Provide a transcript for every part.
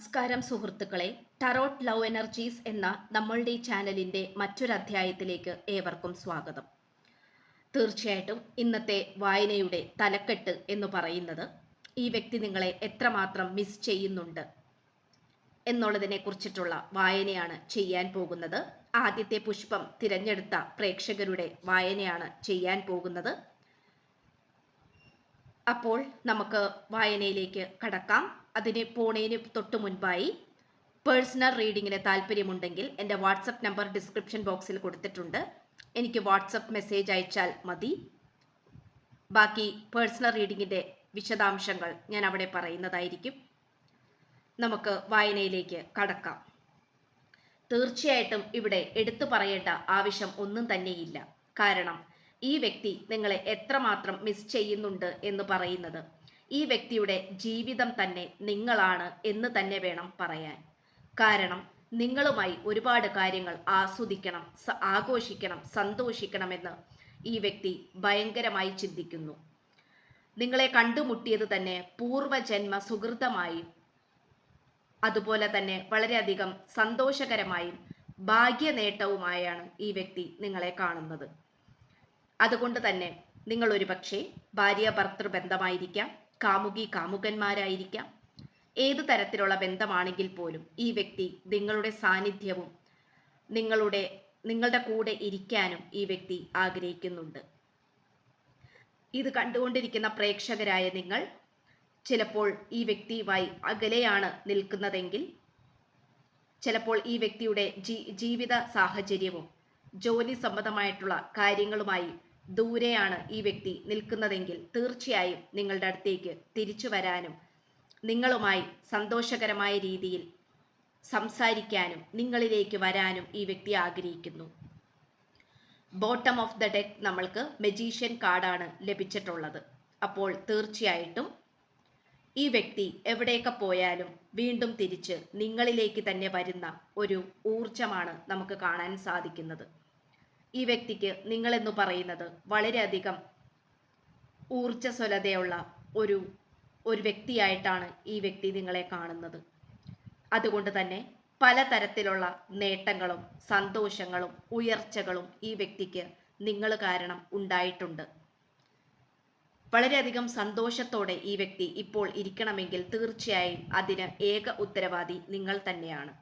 നമസ്കാരം സുഹൃത്തുക്കളെ. Tarot love energies എന്ന നമ്മളുടെ ചാനലിന്റെ മറ്റൊരു അധ്യായത്തിലേക്ക് ഏവർക്കും സ്വാഗതം. തീർച്ചയായിട്ടും ഇന്നത്തെ വായനയുടെ തലക്കെട്ട് എന്ന് പറയുന്നത് ഈ വ്യക്തി നിങ്ങളെ എത്രമാത്രം മിസ് ചെയ്യുന്നുണ്ട് എന്നുള്ളതിനെ കുറിച്ചിട്ടുള്ള വായനയാണ് ചെയ്യാൻ പോകുന്നത്. ആദ്യത്തെ പുഷ്പം തിരഞ്ഞെടുത്ത പ്രേക്ഷകരുടെ വായനയാണ് ചെയ്യാൻ പോകുന്നത്. അപ്പോൾ നമുക്ക് വായനയിലേക്ക് കടക്കാം. അതിന് പോണേന് തൊട്ട് മുൻപായി പേഴ്സണൽ റീഡിങ്ങിന് താല്പര്യമുണ്ടെങ്കിൽ എന്റെ വാട്സപ്പ് നമ്പർ ഡിസ്ക്രിപ്ഷൻ ബോക്സിൽ കൊടുത്തിട്ടുണ്ട്. എനിക്ക് വാട്സപ്പ് മെസ്സേജ് അയച്ചാൽ മതി. ബാക്കി പേഴ്സണൽ റീഡിങ്ങിന്റെ വിശദാംശങ്ങൾ ഞാൻ അവിടെ പറയുന്നതായിരിക്കും. നമുക്ക് വായനയിലേക്ക് കടക്കാം. തീർച്ചയായിട്ടും ഇവിടെ എടുത്തു പറയേണ്ട ആവശ്യം ഒന്നും തന്നെയില്ല. കാരണം ഈ വ്യക്തി നിങ്ങളെ എത്രമാത്രം മിസ് ചെയ്യുന്നുണ്ട് എന്ന് പറയുന്നത് ഈ വ്യക്തിയുടെ ജീവിതം തന്നെ നിങ്ങളാണ് എന്ന് തന്നെ വേണം പറയാൻ. കാരണം നിങ്ങളുമായി ഒരുപാട് കാര്യങ്ങൾ ആസ്വദിക്കണം ആഘോഷിക്കണം സന്തോഷിക്കണമെന്ന് ഈ വ്യക്തി ഭയങ്കരമായി ചിന്തിക്കുന്നു. നിങ്ങളെ കണ്ടുമുട്ടിയത് തന്നെ പൂർവജന്മ സുഹൃതമായും അതുപോലെ തന്നെ വളരെയധികം സന്തോഷകരമായും ഭാഗ്യ നേട്ടവുമായാണ് ഈ വ്യക്തി നിങ്ങളെ കാണുന്നത്. അതുകൊണ്ട് തന്നെ നിങ്ങൾ ഒരു പക്ഷേ ഭാര്യ ഭർത്തൃ ബന്ധമായിരിക്കാം. കാമുകി കാമുകന്മാരായിരിക്കാം. ഏതു തരത്തിലുള്ള ബന്ധമാണെങ്കിൽ പോലും ഈ വ്യക്തി നിങ്ങളുടെ സാന്നിധ്യവും നിങ്ങളുടെ നിങ്ങളുടെ കൂടെ ഇരിക്കാനും ഈ വ്യക്തി ആഗ്രഹിക്കുന്നുണ്ട്. ഇത് കണ്ടുകൊണ്ടിരിക്കുന്ന പ്രേക്ഷകരായ നിങ്ങൾ ചിലപ്പോൾ ഈ വ്യക്തിയുമായി അകലെയാണ് നിൽക്കുന്നതെങ്കിൽ ചിലപ്പോൾ ഈ വ്യക്തിയുടെ ജീവിത സാഹചര്യവും ജോലി സംബന്ധമായിട്ടുള്ള കാര്യങ്ങളുമായി ദൂരെയാണ് ഈ വ്യക്തി നിൽക്കുന്നതെങ്കിൽ തീർച്ചയായും നിങ്ങളുടെ അടുത്തേക്ക് തിരിച്ചു വരാനും നിങ്ങളുമായി സന്തോഷകരമായ രീതിയിൽ സംസാരിക്കാനും നിങ്ങളിലേക്ക് വരാനും ഈ വ്യക്തി ആഗ്രഹിക്കുന്നു. ബോട്ടം ഓഫ് ദ ഡെക്ക് നമ്മൾക്ക് മെജീഷ്യൻ കാർഡാണ് ലഭിച്ചിട്ടുള്ളത്. അപ്പോൾ തീർച്ചയായിട്ടും ഈ വ്യക്തി എവിടെയൊക്കെ പോയാലും വീണ്ടും തിരിച്ച് നിങ്ങളിലേക്ക് തന്നെ വരുന്ന ഒരു ഊർജമാണ് നമുക്ക് കാണാൻ സാധിക്കുന്നത്. ഈ വ്യക്തിക്ക് നിങ്ങളെന്ന് പറയുന്നത് വളരെയധികം ഊർജസ്വലതയുള്ള ഒരു ഒരു വ്യക്തിയായിട്ടാണ് ഈ വ്യക്തി നിങ്ങളെ കാണുന്നത്. അതുകൊണ്ട് തന്നെ പലതരത്തിലുള്ള നേട്ടങ്ങളും സന്തോഷങ്ങളും ഉയർച്ചകളും ഈ വ്യക്തിക്ക് നിങ്ങൾ കാരണം ഉണ്ടായിട്ടുണ്ട്. വളരെയധികം സന്തോഷത്തോടെ ഈ വ്യക്തി ഇപ്പോൾ ഇരിക്കണമെങ്കിൽ തീർച്ചയായും അതിന് ഏക ഉത്തരവാദി നിങ്ങൾ തന്നെയാണ്.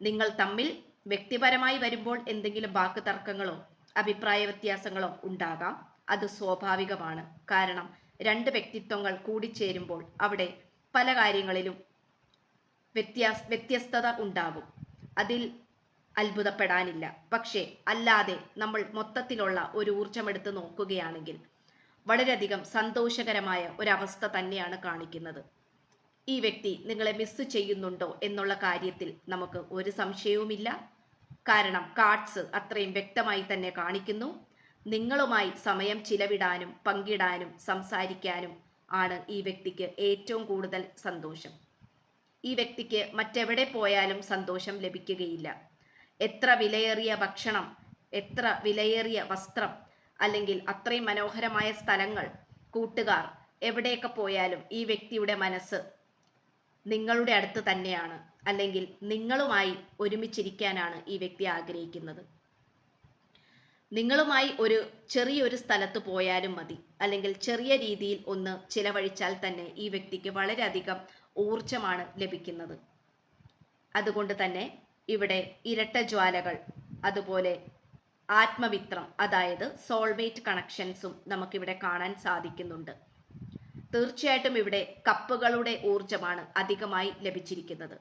നിങ്ങൾ തമ്മിൽ വ്യക്തിപരമായി വരുമ്പോൾ എന്തെങ്കിലും വാക്ക് തർക്കങ്ങളോ അഭിപ്രായ വ്യത്യാസങ്ങളോ ഉണ്ടാകാം. അത് സ്വാഭാവികമാണ്. കാരണം രണ്ട് വ്യക്തിത്വങ്ങൾ കൂടിച്ചേരുമ്പോൾ അവിടെ പല കാര്യങ്ങളിലും വ്യത്യാസ വ്യത്യസ്തത ഉണ്ടാകും. അതിൽ അത്ഭുതപ്പെടാനില്ല. പക്ഷേ അല്ലാതെ നമ്മൾ മൊത്തത്തിലുള്ള ഒരു ഊർജമെടുത്ത് നോക്കുകയാണെങ്കിൽ വളരെയധികം സന്തോഷകരമായ ഒരവസ്ഥ തന്നെയാണ് കാണിക്കുന്നത്. ഈ വ്യക്തി നിങ്ങളെ മിസ് ചെയ്യുന്നുണ്ടോ എന്നുള്ള കാര്യത്തിൽ നമുക്ക് ഒരു സംശയവുമില്ല. കാരണം കാർഡ്സ് അത്രയും വ്യക്തമായി തന്നെ കാണിക്കുന്നു. നിങ്ങളുമായി സമയം ചിലവിടാനും പങ്കിടാനും സംസാരിക്കാനും ആണ് ഈ വ്യക്തിക്ക് ഏറ്റവും കൂടുതൽ സന്തോഷം. ഈ വ്യക്തിക്ക് മറ്റെവിടെ പോയാലും സന്തോഷം ലഭിക്കുകയില്ല. എത്ര വിലയേറിയ ഭക്ഷണം എത്ര വിലയേറിയ വസ്ത്രം അല്ലെങ്കിൽ അത്രയും മനോഹരമായ സ്ഥലങ്ങൾ കൂട്ടുകാർ എവിടെയൊക്കെ പോയാലും ഈ വ്യക്തിയുടെ മനസ്സ് നിങ്ങളുടെ അടുത്ത് തന്നെയാണ്. അല്ലെങ്കിൽ നിങ്ങളുമായി ഒരുമിച്ചിരിക്കാനാണ് ഈ വ്യക്തി ആഗ്രഹിക്കുന്നത്. നിങ്ങളുമായി ഒരു ചെറിയൊരു സ്ഥലത്ത് പോയാലും മതി. അല്ലെങ്കിൽ ചെറിയ രീതിയിൽ ഒന്ന് ചിലവഴിച്ചാൽ തന്നെ ഈ വ്യക്തിക്ക് വളരെയധികം ഊർജമാണ് ലഭിക്കുന്നത്. അതുകൊണ്ട് തന്നെ ഇവിടെ ഇരട്ട ജ്വാലകൾ അതുപോലെ ആത്മമിത്രം അതായത് സോൾമേറ്റ് കണക്ഷൻസും നമുക്കിവിടെ കാണാൻ സാധിക്കുന്നുണ്ട്. തീർച്ചയായിട്ടും ഇവിടെ കപ്പുകളുടെ ഊർജമാണ് അധികമായി ലഭിച്ചിരിക്കുന്നത്.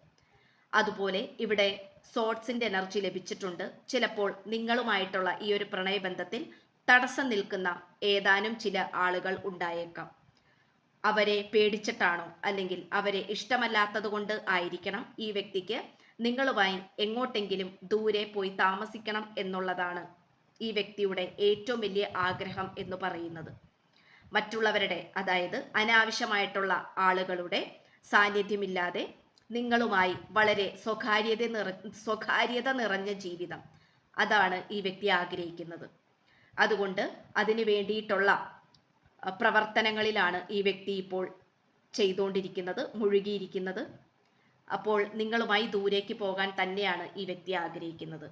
അതുപോലെ ഇവിടെ സോട്സിന്റെ എനർജി ലഭിച്ചിട്ടുണ്ട്. ചിലപ്പോൾ നിങ്ങളുമായിട്ടുള്ള ഈ ഒരു പ്രണയബന്ധത്തിൽ തടസ്സം നിൽക്കുന്ന ഏതാനും ചില ആളുകൾ ഉണ്ടായേക്കാം. അവരെ പേടിച്ചിട്ടാണോ? അല്ലെങ്കിൽ അവരെ ഇഷ്ടമല്ലാത്തത് കൊണ്ട് ആയിരിക്കണം ഈ വ്യക്തിക്ക് നിങ്ങളുമായി എങ്ങോട്ടെങ്കിലും ദൂരെ പോയി താമസിക്കണം എന്നുള്ളതാണ് ഈ വ്യക്തിയുടെ ഏറ്റവും വലിയ ആഗ്രഹം എന്ന് പറയുന്നത്. മറ്റുള്ളവരുടെ അതായത് അനാവശ്യമായിട്ടുള്ള ആളുകളുടെ സാന്നിധ്യമില്ലാതെ നിങ്ങളുമായി വളരെ സ്വകാര്യത നിറ സ്വകാര്യത നിറഞ്ഞ ജീവിതം അതാണ് ഈ വ്യക്തി ആഗ്രഹിക്കുന്നത്. അതുകൊണ്ട് അതിനു വേണ്ടിയിട്ടുള്ള പ്രവർത്തനങ്ങളിലാണ് ഈ വ്യക്തി ഇപ്പോൾ ചെയ്തുകൊണ്ടിരിക്കുന്നത് മുഴുകിയിരിക്കുന്നത്. അപ്പോൾ നിങ്ങളുമായി ദൂരേക്ക് പോകാൻ തന്നെയാണ് ഈ വ്യക്തി ആഗ്രഹിക്കുന്നത്.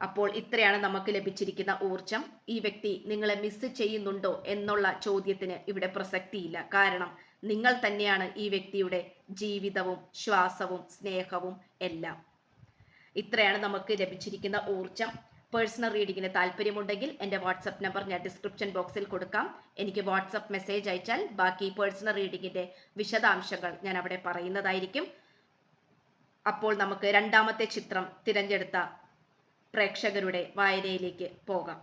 അപ്പോൾ ഇത്രയാണ് നമുക്ക് ലഭിച്ചിരിക്കുന്ന ഊർജം ഈ വ്യക്തി നിങ്ങളെ മിസ് ചെയ്യുന്നുണ്ടോ എന്നുള്ള ചോദ്യത്തിന് ഇവിടെ പ്രസക്തിയില്ല. കാരണം നിങ്ങൾ തന്നെയാണ് ഈ വ്യക്തിയുടെ ജീവിതവും ശ്വാസവും സ്നേഹവും എല്ലാം. ഇത്രയാണ് നമുക്ക് ലഭിച്ചിരിക്കുന്ന ഊർജം പേഴ്സണൽ റീഡിങ്ങിന് താല്പര്യമുണ്ടെങ്കിൽ എന്റെ വാട്സപ്പ് നമ്പർ ഞാൻ ഡിസ്ക്രിപ്ഷൻ ബോക്സിൽ കൊടുക്കാം. എനിക്ക് വാട്സപ്പ് മെസ്സേജ് അയച്ചാൽ ബാക്കി പേഴ്സണൽ റീഡിങ്ങിന്റെ വിശദാംശങ്ങൾ ഞാൻ അവിടെ പറയുന്നതായിരിക്കും. അപ്പോൾ നമുക്ക് രണ്ടാമത്തെ ചിത്രം തിരഞ്ഞെടുത്ത പ്രേക്ഷകരുടെ വായനയിലേക്ക് പോകാം.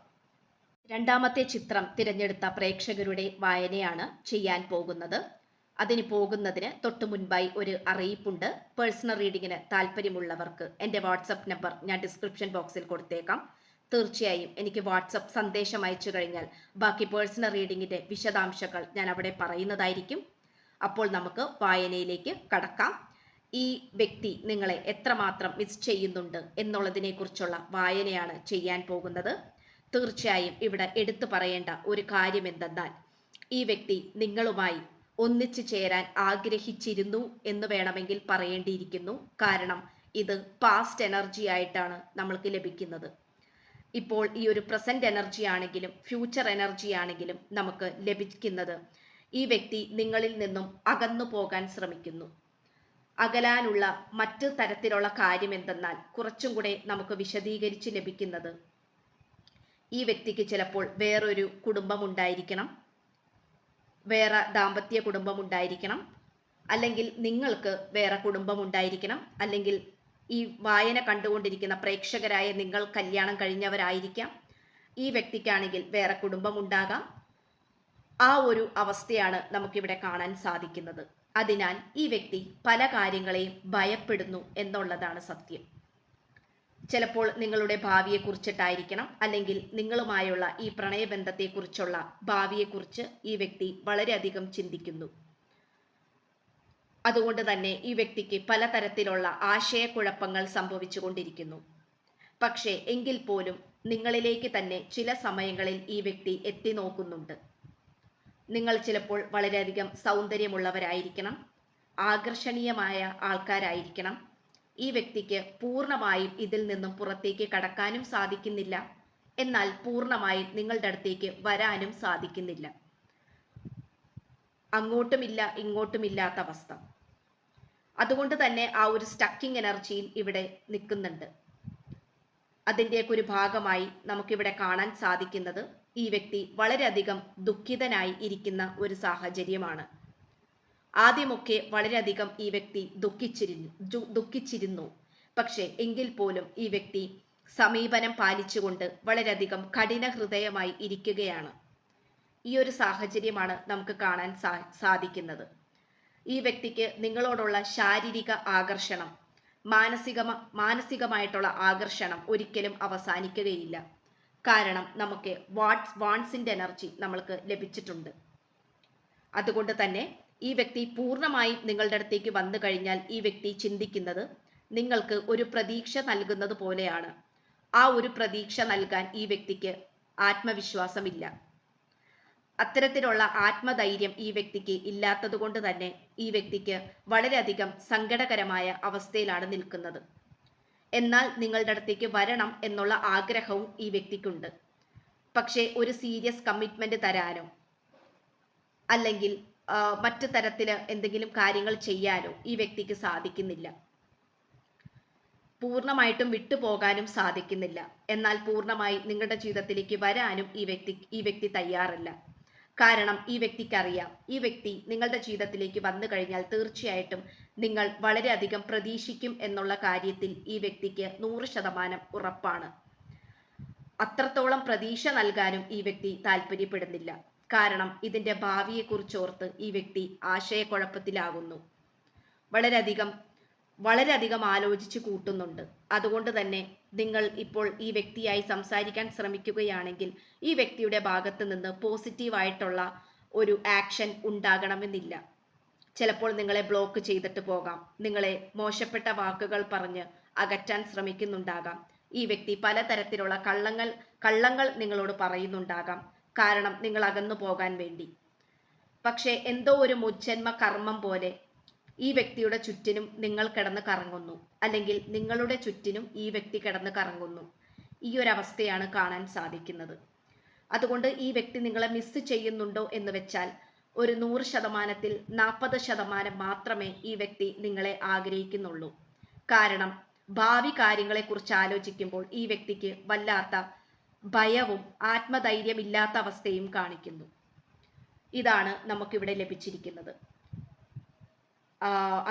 രണ്ടാമത്തെ ചിത്രം തിരഞ്ഞെടുത്ത പ്രേക്ഷകരുടെ വായനയാണ് ചെയ്യാൻ പോകുന്നത്. അതിന് പോകുന്നതിന് തൊട്ടു മുൻപായി ഒരു അറിയിപ്പുണ്ട്. പേഴ്സണൽ റീഡിങ്ങിന് താല്പര്യമുള്ളവർക്ക് എന്റെ വാട്സപ്പ് നമ്പർ ഞാൻ ഡിസ്ക്രിപ്ഷൻ ബോക്സിൽ കൊടുത്തേക്കാം. തീർച്ചയായും എനിക്ക് വാട്സപ്പ് സന്ദേശം അയച്ചു കഴിഞ്ഞാൽ ബാക്കി പേഴ്സണൽ റീഡിങ്ങിന്റെ വിശദാംശങ്ങൾ ഞാൻ അവിടെ പറയുന്നതായിരിക്കും. അപ്പോൾ നമുക്ക് വായനയിലേക്ക് കടക്കാം. ഈ വ്യക്തി നിങ്ങളെ എത്രമാത്രം മിസ് ചെയ്യുന്നുണ്ട് എന്നുള്ളതിനെക്കുറിച്ചുള്ള വായനയാണ് ചെയ്യാൻ പോകുന്നത്. തീർച്ചയായും ഇവിടെ എടുത്തു പറയേണ്ട ഒരു കാര്യം എന്തെന്നാൽ ഈ വ്യക്തി നിങ്ങളുമായി ഒന്നിച്ചു ചേരാൻ ആഗ്രഹിച്ചിരുന്നു എന്ന് വേണമെങ്കിൽ പറയേണ്ടിയിരിക്കുന്നു. കാരണം ഇത് പാസ്റ്റ് എനർജി ആയിട്ടാണ് നമ്മൾക്ക് ലഭിക്കുന്നത്. ഇപ്പോൾ ഈ ഒരു പ്രസന്റ് എനർജി ആണെങ്കിലും ഫ്യൂച്ചർ എനർജി ആണെങ്കിലും നമുക്ക് ലഭിക്കുന്നത് ഈ വ്യക്തി നിങ്ങളിൽ നിന്നും അകന്നു പോകാൻ ശ്രമിക്കുന്നു. അകലാനുള്ള മറ്റു തരത്തിലുള്ള കാര്യം എന്തെന്നാൽ കുറച്ചും കൂടെ നമുക്ക് വിശദീകരിച്ച് ലഭിക്കുന്നത്. ഈ വ്യക്തിക്ക് ചിലപ്പോൾ വേറൊരു കുടുംബം ഉണ്ടായിരിക്കണം വേറെ ദാമ്പത്യ കുടുംബം ഉണ്ടായിരിക്കണം അല്ലെങ്കിൽ നിങ്ങൾക്ക് വേറെ കുടുംബം ഉണ്ടായിരിക്കണം അല്ലെങ്കിൽ ഈ വായന കണ്ടുകൊണ്ടിരിക്കുന്ന പ്രേക്ഷകരായ നിങ്ങൾ കല്യാണം കഴിഞ്ഞവരായിരിക്കാം. ഈ വ്യക്തിക്കാണെങ്കിൽ വേറെ കുടുംബം ഉണ്ടാകാം ആ ഒരു അവസ്ഥയാണ് നമുക്കിവിടെ കാണാൻ സാധിക്കുന്നത്. അതിനാൽ ഈ വ്യക്തി പല കാര്യങ്ങളെയും ഭയപ്പെടുന്നു എന്നുള്ളതാണ് സത്യം. ചിലപ്പോൾ നിങ്ങളുടെ ഭാവിയെക്കുറിച്ചിട്ടായിരിക്കണം അല്ലെങ്കിൽ നിങ്ങളുമായുള്ള ഈ പ്രണയബന്ധത്തെക്കുറിച്ചുള്ള ഭാവിയെക്കുറിച്ച് ഈ വ്യക്തി വളരെയധികം ചിന്തിക്കുന്നു. അതുകൊണ്ട് തന്നെ ഈ വ്യക്തിക്ക് പലതരത്തിലുള്ള ആശയക്കുഴപ്പങ്ങൾ സംഭവിച്ചുകൊണ്ടിരിക്കുന്നു. പക്ഷേ എങ്കിൽ പോലും നിങ്ങളിലേക്ക് തന്നെ ചില സമയങ്ങളിൽ ഈ വ്യക്തി എത്തി നോക്കുന്നുണ്ട്. നിങ്ങൾ ചിലപ്പോൾ വളരെയധികം സൗന്ദര്യമുള്ളവരായിരിക്കണം ആകർഷണീയമായ ആൾക്കാരായിരിക്കണം. ഈ വ്യക്തിക്ക് പൂർണമായും ഇതിൽ നിന്നും പുറത്തേക്ക് കടക്കാനും സാധിക്കുന്നില്ല. എന്നാൽ പൂർണമായും നിങ്ങളുടെ അടുത്തേക്ക് വരാനും സാധിക്കുന്നില്ല. അങ്ങോട്ടുമില്ല ഇങ്ങോട്ടുമില്ലാത്ത അവസ്ഥ. അതുകൊണ്ട് തന്നെ ആ ഒരു സ്റ്റക്കിംഗ് എനർജിയിൽ ഇവിടെ നിൽക്കുന്നുണ്ട്. അതിന്റെയൊക്കെ ഒരു ഭാഗമായി നമുക്കിവിടെ കാണാൻ സാധിക്കുന്നത് ഈ വ്യക്തി വളരെയധികം ദുഃഖിതനായി ഇരിക്കുന്ന ഒരു സാഹചര്യമാണ്. ആദ്യമൊക്കെ വളരെയധികം ഈ വ്യക്തി ദുഃഖിച്ചിരുന്നു ദുഃഖിച്ചിരുന്നു. പക്ഷേ എങ്കിൽ പോലും ഈ വ്യക്തി സമീപനം പാലിച്ചുകൊണ്ട് വളരെയധികം കഠിന ഹൃദയമായി ഇരിക്കുകയാണ്. ഈ ഒരു സാഹചര്യമാണ് നമുക്ക് കാണാൻ സാ സാധിക്കുന്നത്. ഈ വ്യക്തിക്ക് നിങ്ങളോടുള്ള ശാരീരിക ആകർഷണം മാനസിക മാനസികമായിട്ടുള്ള ആകർഷണം ഒരിക്കലും അവസാനിക്കുകയില്ല. കാരണം നമുക്ക് വാട്ട്സ് വാൺസിന്റെ എനർജി നമ്മൾക്ക് ലഭിച്ചിട്ടുണ്ട്. അതുകൊണ്ട് തന്നെ ഈ വ്യക്തി പൂർണമായും നിങ്ങളുടെ അടുത്തേക്ക് വന്നു കഴിഞ്ഞാൽ ഈ വ്യക്തി ചിന്തിക്കുന്നത് നിങ്ങൾക്ക് ഒരു പ്രതീക്ഷ നൽകുന്നത് പോലെയാണ്. ആ ഒരു പ്രതീക്ഷ നൽകാൻ ഈ വ്യക്തിക്ക് ആത്മവിശ്വാസമില്ല. അത്തരത്തിലുള്ള ആത്മധൈര്യം ഈ വ്യക്തിക്ക് ഇല്ലാത്തത് കൊണ്ട് തന്നെ ഈ വ്യക്തിക്ക് വളരെയധികം സങ്കടകരമായ അവസ്ഥയിലാണ് നിൽക്കുന്നത്. എന്നാൽ നിങ്ങളുടെ അടുത്തേക്ക് വരണം എന്നുള്ള ആഗ്രഹവും ഈ വ്യക്തിക്കുണ്ട്. പക്ഷേ ഒരു സീരിയസ് കമ്മിറ്റ്മെന്റ് തരാനോ അല്ലെങ്കിൽ മറ്റു തരത്തിൽ എന്തെങ്കിലും കാര്യങ്ങൾ ചെയ്യാനോ ഈ വ്യക്തിക്ക് സാധിക്കുന്നില്ല. പൂർണമായിട്ടും വിട്ടുപോകാനും സാധിക്കുന്നില്ല. എന്നാൽ പൂർണമായി നിങ്ങളുടെ ജീവിതത്തിലേക്ക് വരാനും ഈ വ്യക്തി ഈ വ്യക്തി തയ്യാറല്ല. കാരണം ഈ വ്യക്തിക്കറിയാം. ഈ വ്യക്തി നിങ്ങളുടെ ജീവിതത്തിലേക്ക് വന്നു കഴിഞ്ഞാൽ തീർച്ചയായിട്ടും നിങ്ങൾ വളരെയധികം പ്രതീക്ഷിക്കും എന്നുള്ള കാര്യത്തിൽ ഈ വ്യക്തിക്ക് നൂറ് ശതമാനം ഉറപ്പാണ്. അത്രത്തോളം പ്രതീക്ഷ നൽകാനും ഈ വ്യക്തി താല്പര്യപ്പെടുന്നില്ല. കാരണം ഇതിന്റെ ഭാവിയെക്കുറിച്ചോർത്ത് ഈ വ്യക്തി ആശയക്കുഴപ്പത്തിലാകുന്നു. വളരെയധികം വളരെയധികം ആലോചിച്ച് കൂട്ടുന്നുണ്ട്. അതുകൊണ്ട് തന്നെ നിങ്ങൾ ഇപ്പോൾ ഈ വ്യക്തിയായി സംസാരിക്കാൻ ശ്രമിക്കുകയാണെങ്കിൽ ഈ വ്യക്തിയുടെ ഭാഗത്ത് നിന്ന് പോസിറ്റീവായിട്ടുള്ള ഒരു ആക്ഷൻ ഉണ്ടാകണമെന്നില്ല. ചിലപ്പോൾ നിങ്ങളെ ബ്ലോക്ക് ചെയ്തിട്ട് പോകാം. നിങ്ങളെ മോശപ്പെട്ട വാക്കുകൾ പറഞ്ഞ് അകറ്റാൻ ശ്രമിക്കുന്നുണ്ടാകാം. ഈ വ്യക്തി പലതരത്തിലുള്ള കള്ളങ്ങൾ കള്ളങ്ങൾ നിങ്ങളോട് പറയുന്നുണ്ടാകാം. കാരണം നിങ്ങൾ അകന്നു പോകാൻ വേണ്ടി. പക്ഷേ എന്തോ ഒരു മുജ്ജന്മ കർമ്മം പോലെ ഈ വ്യക്തിയുടെ ചുറ്റിനും നിങ്ങൾ കിടന്ന് കറങ്ങുന്നു. അല്ലെങ്കിൽ നിങ്ങളുടെ ചുറ്റിനും ഈ വ്യക്തി കിടന്ന് കറങ്ങുന്നു. ഈ ഒരു അവസ്ഥയാണ് കാണാൻ സാധിക്കുന്നത്. അതുകൊണ്ട് ഈ വ്യക്തി നിങ്ങളെ മിസ് ചെയ്യുന്നുണ്ടോ എന്ന് വെച്ചാൽ ഒരു നൂറ് ശതമാനത്തിൽ നാൽപ്പത് ശതമാനം മാത്രമേ ഈ വ്യക്തി നിങ്ങളെ ആഗ്രഹിക്കുന്നുള്ളൂ. കാരണം ഭാവി കാര്യങ്ങളെക്കുറിച്ച് ആലോചിക്കുമ്പോൾ ഈ വ്യക്തിക്ക് വല്ലാത്ത ഭയവും ആത്മധൈര്യമില്ലാത്ത അവസ്ഥയും കാണിക്കുന്നു. ഇതാണ് നമുക്കിവിടെ ലഭിച്ചിരിക്കുന്നത്.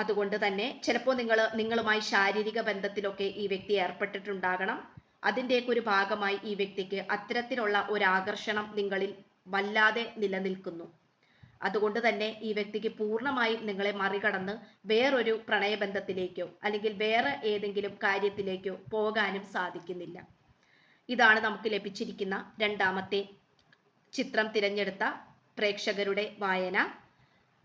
അതുകൊണ്ട് തന്നെ ചിലപ്പോൾ നിങ്ങൾ നിങ്ങളുമായി ശാരീരിക ബന്ധത്തിലൊക്കെ ഈ വ്യക്തി ഏർപ്പെട്ടിട്ടുണ്ടാകണം. അതിന്റെയൊക്കെ ഒരു ഭാഗമായി ഈ വ്യക്തിക്ക് അത്തരത്തിലുള്ള ഒരു ആകർഷണം നിങ്ങളിൽ വല്ലാതെ നിലനിൽക്കുന്നു. അതുകൊണ്ട് തന്നെ ഈ വ്യക്തിക്ക് പൂർണമായും നിങ്ങളെ മറികടന്ന് വേറൊരു പ്രണയബന്ധത്തിലേക്കോ അല്ലെങ്കിൽ വേറെ ഏതെങ്കിലും കാര്യത്തിലേക്കോ പോകാനും സാധിക്കുന്നില്ല. ഇതാണ് നമുക്ക് ലഭിച്ചിരിക്കുന്ന രണ്ടാമത്തെ ചിത്രം തിരഞ്ഞെടുത്ത പ്രേക്ഷകരുടെ വായന.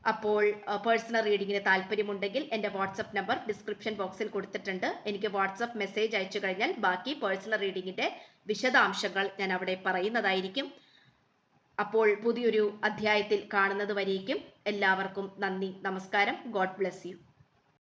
അപ്പോൾ പേഴ്സണൽ റീഡിങ്ങിന് താല്പര്യമുണ്ടെങ്കിൽ എന്റെ വാട്സപ്പ് നമ്പർ ഡിസ്ക്രിപ്ഷൻ ബോക്സിൽ കൊടുത്തിട്ടുണ്ട്. എനിക്ക് വാട്സപ്പ് മെസ്സേജ് അയച്ചു കഴിഞ്ഞാൽ ബാക്കി പേഴ്സണൽ റീഡിങ്ങിന്റെ വിശദാംശങ്ങൾ ഞാൻ അവിടെ പറയുന്നതായിരിക്കും. അപ്പോൾ പുതിയൊരു അധ്യായത്തിൽ കാണുന്നത് വരേക്കും. എല്ലാവർക്കും നന്ദി നമസ്കാരം. God bless you